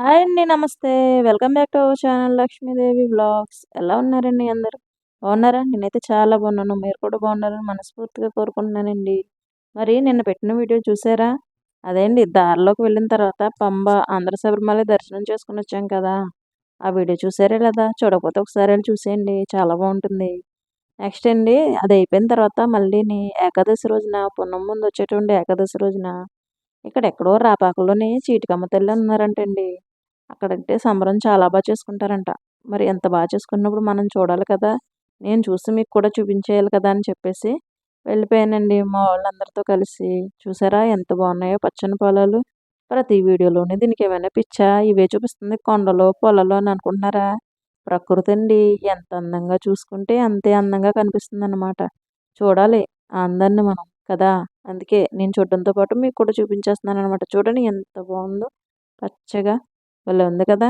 Hi అండి నమస్తే. Welcome back to our channel Lakshmidevi blogs ఎలా ఉన్నారండి అందరూ? బాగున్నారా? నేనైతే చాలా బాగున్నాను. మీరు కూడా బాగున్నారని మనస్ఫూర్తిగా కోరుకుంటున్నానండి. మరి నిన్న పెట్టిన వీడియో చూసారా? అదేండి దారిలోకి వెళ్ళిన తర్వాత పంబ ఆంధ్ర శబరిమల దర్శనం చేసుకుని వచ్చాం కదా. ఆ వీడియో చూసారే లేదా? చూడకపోతే ఒకసారి వెళ్ళి చూసేయండి. చాలా బాగుంటుంది. నెక్స్ట్ అండి అది అయిపోయిన తర్వాత మళ్ళీ ఏకాదశి రోజున పున్నం ముందు వచ్చేటువంటి ఏకాదశి రోజున ఇక్కడ ఎక్కడో రాపాకలోనే చీటికమ్మ తల్లి ఉన్నారంటండి. అక్కడంటే సంబరం చాలా బాగా చేసుకుంటారంట. మరి ఎంత బాగా చేసుకున్నప్పుడు మనం చూడాలి కదా. నేను చూసి మీకు కూడా చూపించేయాలి కదా అని చెప్పేసి వెళ్ళిపోయానండి మా వాళ్ళందరితో కలిసి. చూసారా ఎంత బాగున్నాయో పచ్చని పొలాలు. ప్రతి వీడియోలోనే దీనికి ఏమైనా పిచ్చా? ఇవే చూపిస్తుంది కొండలు పొలాలు అని అనుకుంటున్నారా? ప్రకృతి అండి ఎంత అందంగా చూసుకుంటే అంతే అందంగా కనిపిస్తుంది అనమాట చూడాలి అందాన్ని మనం కదా? అందుకే నేను చూడడంతో పాటు మీకు కూడా చూపించేస్తున్నాను అనమాట చూడండి ఎంత బాగుందో పచ్చగా. భలే ఉంది కదా!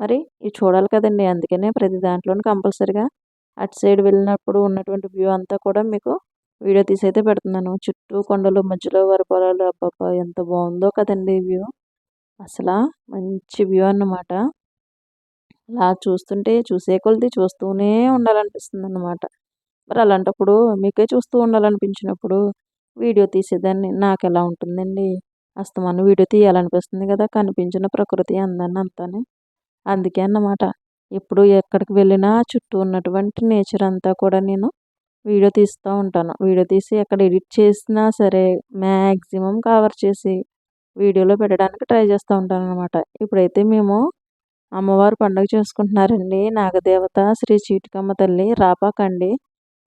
మరి ఇవి చూడాలి కదండి! అందుకనే ప్రతి దాంట్లోనూ కంపల్సరిగా అటు సైడ్ వెళ్ళినప్పుడు ఉన్నటువంటి వ్యూ అంతా కూడా మీకు వీడియో తీసి అయితే పెడుతున్నాను. చుట్టూ కొండలు మధ్యలో వరి పొలాలు అబ్బాబ్బా! ఎంత బాగుందో కదండి వ్యూ. అసలు మంచి వ్యూ అన్నమాట. అలా చూస్తుంటే చూసే కొలది చూస్తూనే ఉండాలనిపిస్తుంది అన్నమాట మరి అలాంటప్పుడు మీకే చూస్తూ ఉండాలనిపించినప్పుడు వీడియో తీసేదాన్ని నాకు ఎలా ఉంటుందండి? అస్తమానం వీడియో తీయాలనిపిస్తుంది కదా కనిపించిన ప్రకృతి అందాన్ని అంతానే. అందుకే అన్నమాట ఎప్పుడు ఎక్కడికి వెళ్ళినా చుట్టూ ఉన్నటువంటి నేచర్ అంతా కూడా నేను వీడియో తీస్తూ ఉంటాను. వీడియో తీసి ఎక్కడ ఎడిట్ చేసినా సరే మ్యాక్సిమం కవర్ చేసి వీడియోలో పెట్టడానికి ట్రై చేస్తూ ఉంటాను అనమాట ఇప్పుడైతే మేము అమ్మవారు పండుగ చేసుకుంటున్నారండి. నాగదేవత శ్రీ చీటికమ్మ తల్లి రాపాకండి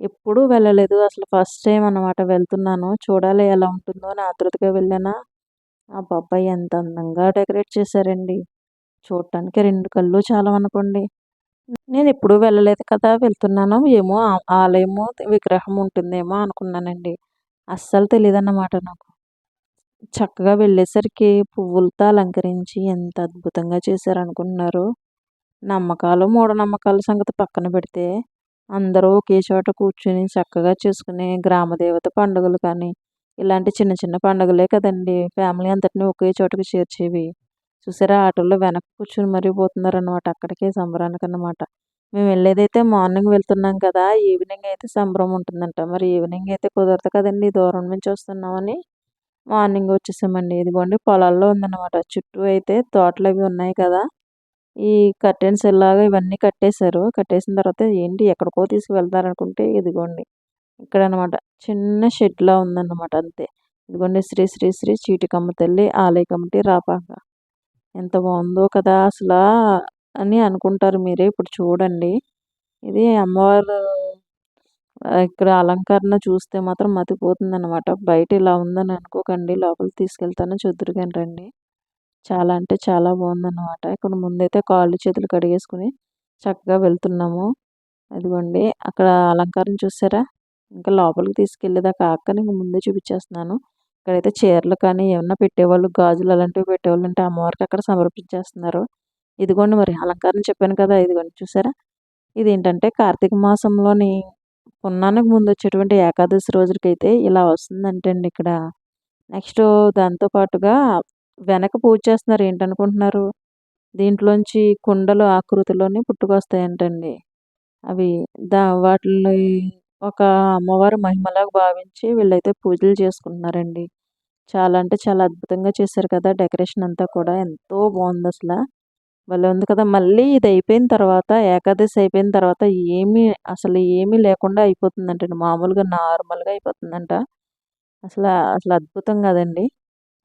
ఎప్పుడూ వెళ్ళలేదు. అసలు ఫస్ట్ టైం అనమాట వెళ్తున్నాను. చూడాలి ఎలా ఉంటుందో అని ఆతృతగా వెళ్ళానా? అబ్బాయి ఎంత అందంగా డెకరేట్ చేశారండి. చూడటానికి రెండు కళ్ళు చాలా అనుకోండి నేను ఎప్పుడూ వెళ్ళలేదు కదా వెళ్తున్నాను ఏమో ఆలయము విగ్రహం ఉంటుందేమో అనుకున్నానండి. అస్సలు తెలియదు అన్నమాట నాకు. చక్కగా వెళ్ళేసరికి పువ్వులతో అలంకరించి ఎంత అద్భుతంగా చేశారు అనుకుంటున్నారు నమ్మకాలు మూఢనమ్మకాల సంగతి పక్కన పెడితే అందరూ ఒకే చోట కూర్చుని చక్కగా చేసుకునే గ్రామదేవత పండుగలు కానీ ఇలాంటి చిన్న చిన్న పండుగలే కదండి. ఫ్యామిలీ అంతటిని ఒకే చోటకి చేర్చేవి. చూసారా ఆటోలో వెనక్కి కూర్చుని మరీ పోతున్నారు అనమాట అక్కడికే సంబరానికి అనమాట మేము వెళ్ళేదైతే మార్నింగ్ వెళ్తున్నాం కదా ఈవినింగ్ అయితే సంబరం ఉంటుందంట. మరి ఈవినింగ్ అయితే కుదరదు కదండి దూరం నుంచి వస్తున్నామని మార్నింగ్ వచ్చేసామండి. ఇదిగోండి పొలాల్లో ఉందన్నమాట. చుట్టూ అయితే తోటలు అవి ఉన్నాయి కదా. ఈ కర్టెన్స్ ఇలాగ ఇవన్నీ కట్టేశారు. కట్టేసిన తర్వాత ఏంటి ఎక్కడికో తీసుకువెళ్తారనుకుంటే ఇదిగోండి. ఇక్కడ అనమాట చిన్న షెడ్లా ఉందన్నమాట అంతే. ఇదిగోండి శ్రీ శ్రీ శ్రీ చీటికమ్మ తల్లి ఆలయ కమిటీ రాపాక. ఎంత బాగుందో కదా అసలు అని అనుకుంటారు మీరే ఇప్పుడు చూడండి. ఇది అమ్మవారు ఇక్కడ అలంకరణ చూస్తే మాత్రం మతిపోతుంది అనమాట బయట ఇలా ఉందని అనుకోకండి లోపలికి తీసుకెళ్తాను చూద్దరుగాని రండి. చాలా అంటే చాలా బాగుందన్నమాట. ఇక్కడ ముందైతే కాళ్ళు చేతులు కడిగేసుకుని చక్కగా వెళ్తున్నాము. అదిగోండి అక్కడ అలంకారం చూసారా? ఇంకా లోపలికి తీసుకెళ్ళేదాకా అక్క నీకు ముందే చూపించేస్తున్నాను. ఇక్కడైతే చీరలు కానీ ఏమన్నా పెట్టేవాళ్ళు గాజులు అలాంటివి పెట్టేవాళ్ళు అంటే అమ్మవారికి అక్కడ సమర్పించేస్తున్నారు. ఇదిగోండి మరి అలంకారం చెప్పాను కదా ఇదిగోండి చూసారా? ఇది ఏంటంటే కార్తీక మాసంలోని పున్నానికి ముందు వచ్చేటువంటి ఏకాదశి రోజులకైతే ఇలా వస్తుందంటే అండి ఇక్కడ. నెక్స్ట్ దాంతో పాటుగా వెనక పూజ చేస్తున్నారు ఏంటనుకుంటున్నారు? దీంట్లోంచి కుండలు ఆకృతిలోని పుట్టుకొస్తాయంటండి. అవి దా వాటిని ఒక అమ్మవారు మహిమలాగా భావించి వీళ్ళైతే పూజలు చేసుకుంటున్నారండి. చాలా అంటే చాలా అద్భుతంగా చేశారు కదా డెకరేషన్ అంతా కూడా. ఎంతో బాగుంది అసలు. భలే ఉంది కదా. మళ్ళీ ఇది అయిపోయిన తర్వాత ఏకాదశి అయిపోయిన తర్వాత ఏమీ అసలు ఏమీ లేకుండా అయిపోతుందంట మామూలుగా నార్మల్గా అయిపోతుందంట. అసలు అసలు అద్భుతం కదండి.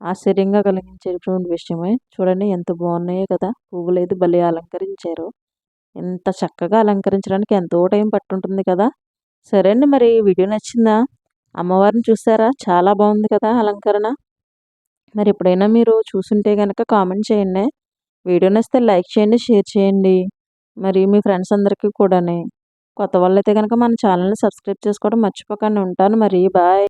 ఆశ్చర్యంగా కలిగించేటువంటి విషయమే. చూడండి ఎంత బాగున్నాయో కదా. పువ్వులు అయితే భలే అలంకరించారు. ఎంత చక్కగా అలంకరించడానికి ఎంతో టైం పట్టుంటుంది కదా. సరే అండి మరి వీడియో నచ్చిందా? అమ్మవారిని చూసారా? చాలా బాగుంది కదా అలంకరణ. మరి ఎప్పుడైనా మీరు చూసుంటే కనుక కామెంట్ చేయండి. వీడియో నచ్చితే లైక్ చేయండి షేర్ చేయండి. మరి మీ ఫ్రెండ్స్ అందరికీ కూడా కొత్త వాళ్ళైతే కనుక మన ఛానల్ని సబ్స్క్రైబ్ చేసుకోవడం మర్చిపోకండి. ఉంటాను మరి. బాయ్.